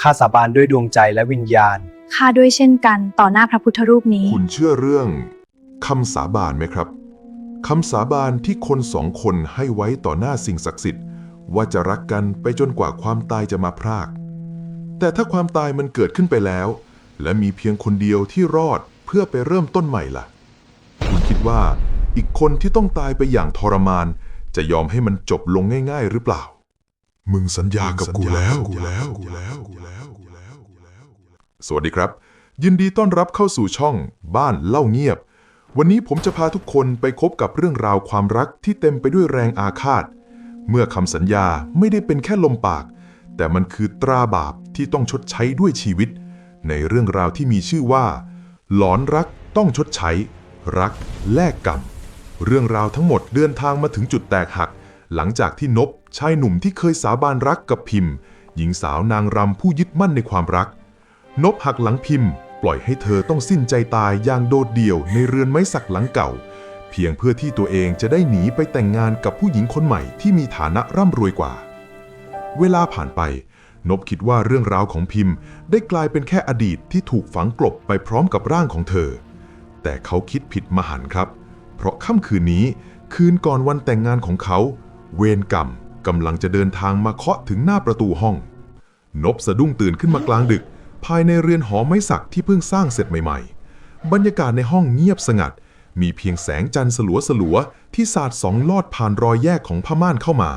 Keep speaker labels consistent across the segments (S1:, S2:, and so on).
S1: ข้าสาบานด้วยดวงใจและวิญญาณ
S2: ข้าด้วยเช่นกันต่อหน้าพระพุทธรูปนี้
S3: คุณเชื่อเรื่องคำสาบานไหมครับคำสาบานที่คนสองคนให้ไว้ต่อหน้าสิ่งศักดิ์สิทธิ์ ว่าจะรักกันไปจนกว่าความตายจะมาพราก แต่ถ้าความตายมันเกิดขึ้นไปแล้ว และมีเพียงคนเดียวที่รอดเพื่อไปเริ่มต้นใหม่ล่ะ คุณคิดว่าอีกคนที่ต้องตายไปอย่างทรมาน จะยอมให้มันจบลงง่าย ๆ หรือเปล่า มึงสัญญากับกูแล้วกูแล้วกูแล้วกูแล้วกูแล้วกูแล้วสวัสดีครับ ยินดีต้อนรับเข้าสู่ช่องบ้านเล่าเงียบ วันนี้ผมจะพาทุกคนไปพบกับเรื่องราวความรักที่เต็มไปด้วยแรงอาฆาต เมื่อคำสัญญาไม่ได้เป็นแค่ลมปาก แต่มันคือตราบาปที่ต้องชดใช้ด้วยชีวิต ในเรื่องราวที่มีชื่อว่า หลอนรักต้องชดใช้ รักแลกกรรมเรื่องราวทั้งหมดเดินทางมาถึงจุดแตกหัก หลังจากที่นบชายหนุ่มที่เคยสาบานรักกับพิมพ์ หญิงสาวนางรำผู้ยึดมั่นในความรัก นบหักหลังพิมพ์ ปล่อยให้เธอต้องสิ้นใจตายอย่างโดดเดี่ยวในเรือนไม้สักหลังเก่า เพียงเพื่อที่ตัวเองจะได้หนีไปแต่งงานกับผู้หญิงคนใหม่ที่มีฐานะร่ำรวยกว่า เวลาผ่านไป นบคิดว่าเรื่องราวของพิมพ์ ได้กลายเป็นแค่อดีตที่ถูกฝังกลบไปพร้อมกับร่างของเธอ แต่เขาคิดผิดมหันครับ เพราะค่ำคืนนี้คืนก่อนวันแต่งงานของเขา เวรกรรมกำลังจะเดินทางมาเคาะถึงหน้าประตูห้อง นบสะดุ้งตื่นขึ้นมากลางดึก ภายในเรือนหอไม้สักที่เพิ่งสร้างเสร็จใหม่ๆ บรรยากาศในห้องเงียบสงัด มีเพียงแสงจันทร์สลัวสลัวๆที่สาดสองลอดผ่านรอยแยกของผ้าม่านเข้ามา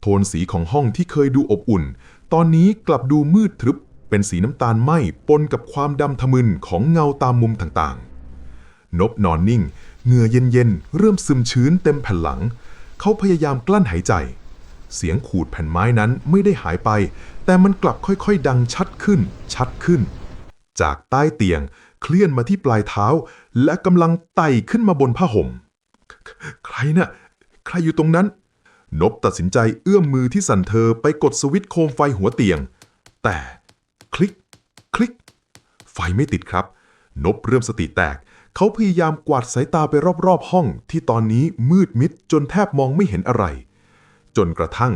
S3: โทนสีของห้องที่เคยดูอบอุ่น ตอนนี้กลับดูมืดทึบ เป็นสีน้ำตาลไหม้ปนกับความดำทะมึนของเงาตามมุมต่างๆ นบนอนนิ่ง เหงื่อเย็นๆเริ่มซึมชื้นเต็มแผ่นหลัง เขาพยายามกลั้นหายใจ เสียงขูดแผ่นไม้นั้นไม่ได้หายไป แต่มันกลับค่อยๆ ดังชัดขึ้น ชัดขึ้น จากใต้เตียงเคลื่อนมาที่ปลายเท้า และกำลังไต่ขึ้นมาบนผ้าห่ม ใครน่ะ ใครอยู่ตรงนั้น นบตัดสินใจเอื้อมมือที่สั่นเธอไปกดสวิตช์โคมไฟหัวเตียง แต่คลิก คลิก ไฟไม่ติดครับ นบเริ่มสติแตก เขาพยายามกวาดสายตาไปรอบๆห้อง ที่ตอนนี้มืดมิดจนแทบมองไม่เห็นอะไร จนกระทั่ง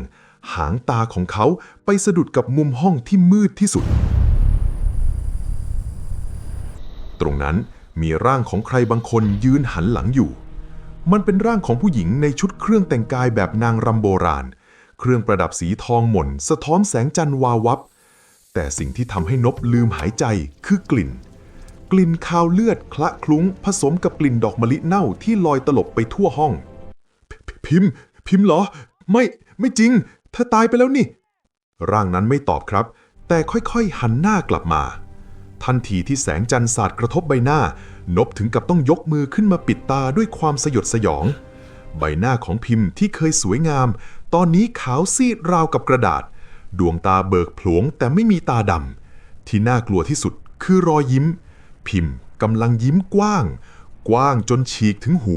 S3: หางตาของเขาไปสะดุดกับมุมห้องที่มืดที่สุด ตรงนั้นมีร่างของใครบางคนยืนหันหลังอยู่ มันเป็นร่างของผู้หญิงในชุดเครื่องแต่งกายแบบนางรำโบราณ เครื่องประดับสีทองหม่น สะท้อนแสงจันทร์วาววับ แต่สิ่งที่ทำให้นบลืมหายใจคือกลิ่น กลิ่นคาวเลือดคละคลุ้ง ผสมกับกลิ่นดอกมะลิเน่าที่ลอยตลบไปทั่วห้อง พิมพ์ พิมพ์เหรอ ไม่ ไม่จริง เธอตายไปแล้วนี่ ร่างนั้นไม่ตอบครับ แต่ค่อยๆ หันหน้ากลับมา ทันทีที่แสงจันทร์สาดกระทบใบหน้า นบถึงกับต้องยกมือขึ้นมาปิดตาด้วยความสยดสยอง ใบหน้าของพิมพ์ที่เคยสวยงาม ตอนนี้ขาวซีดราวกับกระดาษ ดวงตาเบิกโผลงแต่ไม่มีตาดำที่น่ากลัวที่สุดคือรอยยิ้ม พิมพ์กำลังยิ้มกว้าง กว้างจนฉีกถึงหู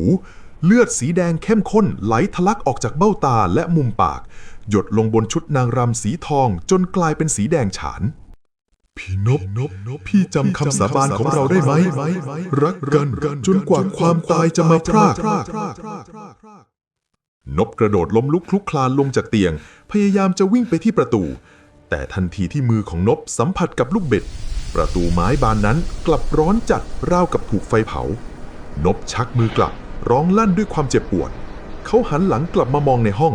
S3: เลือดสีแดงเข้มข้นไหลทะลักออกจากเบ้าตาและมุมปาก หยดลงบนชุดนางรำสีทองจนกลายเป็นสีแดงฉานพี่นบพี่จำคำสาบานของเราได้ไหม รักกันจนกว่าความตายจะมาพรากนบกระโดดล้มลุกคลุกคลานลงจากเตียง พยายามจะวิ่งไปที่ประตู แต่ทันทีที่มือของนบสัมผัสกับลูกเบ็ด ประตูไม้บานนั้นกลับร้อนจัดราวกับถูกไฟเผา นบชักมือกลับร้องลั่นด้วยความเจ็บปวด เขาหันหลังกลับมามองในห้อง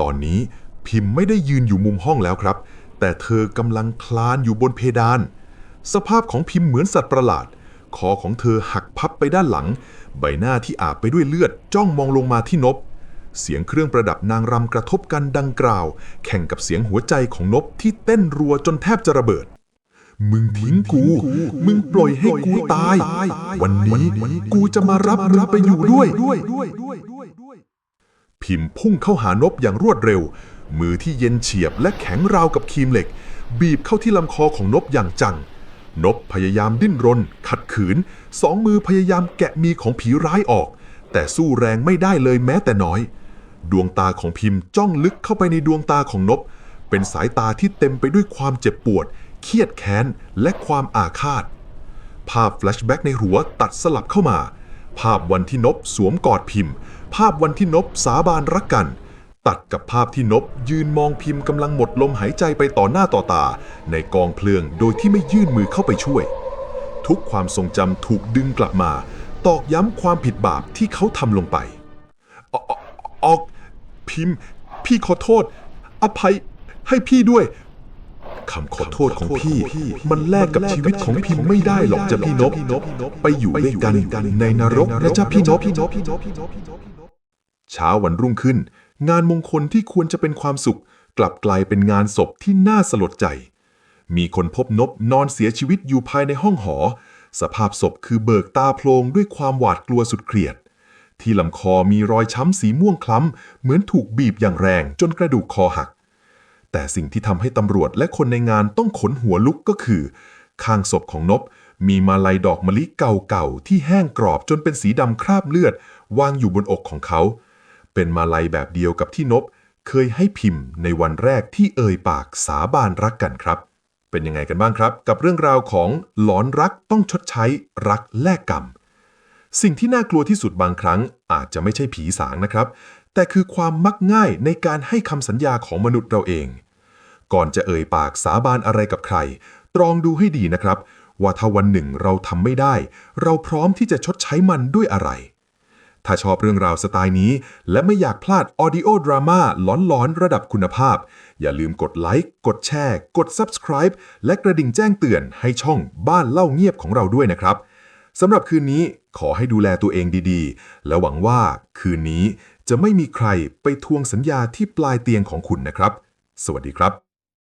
S3: ตอนนี้พิมพ์ไม่ได้ยืนอยู่มุมห้องแล้วครับ แต่เธอกำลังคลานอยู่บนเพดาน สภาพของพิมพ์เหมือนสัตว์ประหลาด คอของเธอหักพับไปด้านหลัง ใบหน้าที่อาบไปด้วยเลือดจ้องมองลงมาที่นบ เสียงเครื่องประดับนางรำกระทบกันดังกล่าว แข่งกับเสียงหัวใจของนบที่เต้นรัวจนแทบจะระเบิด มึงทิ้งกู มึงปล่อยให้กูตาย วันนี้กูจะมารับมึงไปอยู่ด้วย พิมพ์พุ่งเข้าหานบอย่างรวดเร็ว มือที่เย็นเฉียบและแข็งราวกับครีมเหล็ก บีบเข้าที่ลำคอของนบอย่างจัง นบพยายามดิ้นรน ขัดขืน สองมือพยายามแกะมีของผีร้ายออก แต่สู้แรงไม่ได้เลยแม้แต่น้อย ดวงตาของพิมพ์จ้องลึกเข้าไปในดวงตาของนบ เป็นสายตาที่เต็มไปด้วยความเจ็บปวด เครียดแค้น และความอาฆาต ภาพแฟลชแบ็กในหัวตัดสลับเข้ามา ภาพวันที่นบสวมกอดพิมพ์ ภาพวันที่นบสาบานรักกัน ตัดกับภาพที่นบยืนมองพิมพ์กำลังหมดลมหายใจไปต่อหน้าต่อตา ในกองเพลิงโดยที่ไม่ยื่นมือเข้าไปช่วย ทุกความทรงจำถูกดึงกลับมา ตอกย้ำความผิดบาปที่เขาทำลงไปอออออกพิมพ์ พี่ขอโทษ อภัยให้พี่ด้วย คำขอโทษของพี่ มันแลกกับชีวิตของพิมพ์ไม่ได้หรอกจ้ะพี่นบไปอยู่ด้วยกันในนรกนะจ๊ะพี่นบเช้าวันรุ่งขึ้น งานมงคลที่ควรจะเป็นความสุข กลับกลายเป็นงานศพที่น่าสลดใจ มีคนพบนบนอนเสียชีวิตอยู่ภายในห้องหอ สภาพศพคือเบิกตาโพลงด้วยความหวาดกลัวสุดเครียด ที่ลำคอมีรอยช้ำสีม่วงคล้ำ เหมือนถูกบีบอย่างแรงจนกระดูกคอหัก แต่สิ่งที่ทำให้ตำรวจและคนในงานต้องขนหัวลุกก็คือ ข้างศพของนบมีมาลัยดอกมะลิเก่าๆ ที่แห้งกรอบจนเป็นสีดำคราบเลือด วางอยู่บนอกของเขา เป็นมาลัยแบบเดียวกับที่นบ เคยให้พิมพ์ในวันแรกที่เอ่ยปากสาบานรักกันครับ เป็นยังไงกันบ้างครับ กับเรื่องราวของหลอนรักต้องชดใช้รักแลกกรรม สิ่งที่น่ากลัวที่สุดบางครั้ง อาจจะไม่ใช่ผีสางนะครับ แต่คือความมักง่ายในการให้คำสัญญาของมนุษย์เราเอง ก่อนจะเอ่ยปากสาบานอะไรกับใคร ตรองดูให้ดีนะครับ ว่าถ้าวันหนึ่งเราทำไม่ได้ เราพร้อมที่จะชดใช้มันด้วยอะไร ถ้าชอบเรื่องราวสไตล์นี้ และไม่อยากพลาดออดิโอดราม่าหลอนๆ ระดับคุณภาพ อย่าลืมกดไลค์กดแชร์ กด Subscribe และกระดิ่งแจ้งเตือนให้ช่องบ้านเล่าเงียบของเราด้วยนะครับสำหรับคืนนี้ขอให้ดูแลตัวเองดีๆ และหวังว่าคืนนี้จะไม่มีใครไปทวงสัญญาที่ปลายเตียงของคุณนะครับ สวัสดีครับ